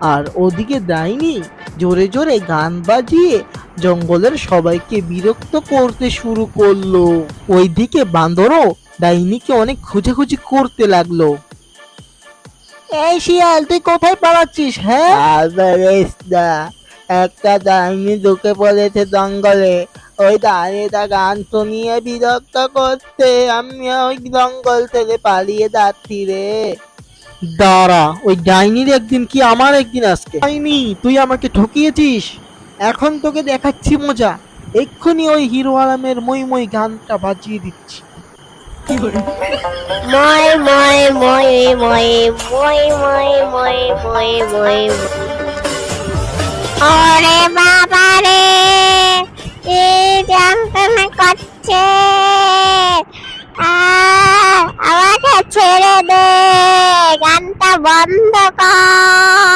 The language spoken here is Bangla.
আর ওদিকে ডাইনি জোরে জোরে গান বাজিয়ে জঙ্গলের সবাইকে বিরক্ত করতে শুরু করল। ওইদিকে বান্দরও ডাইনিকে অনেক খোঁজাখুঁজি করতে লাগল। এই শিয়াল, তুই কোথায় পালাচ্ছিস হ্যাঁ? একটা ডাইনি ঢুকে পড়েছে জঙ্গলে। ওই ডাইনিটা গান শুনিয়ে বিরক্ত করতে আমি ওই জঙ্গল থেকে পালিয়ে যাচ্ছি রে। দাঁড়া, ওই ডাইনির একদিন কি আমার একদিন আজকে? ডাইনি, তুই আমাকে ঠকিয়েছিস? এখন তোকে দেখাচ্ছি মজা। এক্ষুনি ওই হিরো আলমের মই মই গানটা বাজিয়ে দিচ্ছি। বাবা রে কি যন্ত্রণা করছে আহ, আমাকে ছেড়ে দে গানটা বন্ধ কর।